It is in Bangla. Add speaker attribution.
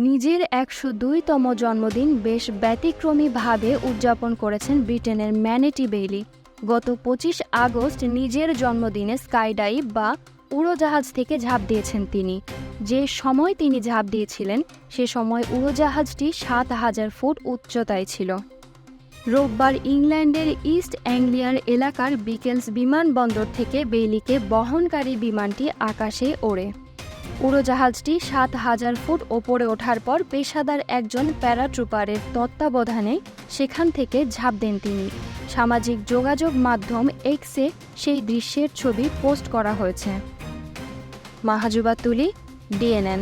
Speaker 1: নিজের একশো দুইতম জন্মদিন বেশ ব্যতিক্রমীভাবে উদযাপন করেছেন ব্রিটেনের ম্যানেটি বেইলি। গত পঁচিশ আগস্ট নিজের জন্মদিনে স্কাইডাইভ বা উড়োজাহাজ থেকে ঝাঁপ দিয়েছেন তিনি। যে সময় তিনি ঝাঁপ দিয়েছিলেন, সে সময় উড়োজাহাজটি সাত হাজার ফুট উচ্চতায় ছিল। রোববার ইংল্যান্ডের ইস্ট অ্যাংলিয়ার এলাকার বিকেলস বিমানবন্দর থেকে বেইলিকে বহনকারী বিমানটি আকাশে ওড়ে। উড়োজাহাজটি সাত হাজার ফুট ওপরে ওঠার পর পেশাদার একজন প্যারাট্রুপারের তত্ত্বাবধানে সেখান থেকে ঝাঁপ দেন তিনি। সামাজিক যোগাযোগ মাধ্যম এক্সে সেই দৃশ্যের ছবি পোস্ট করা হয়েছে। মাহাজুবা তুলি, ডিএনএন।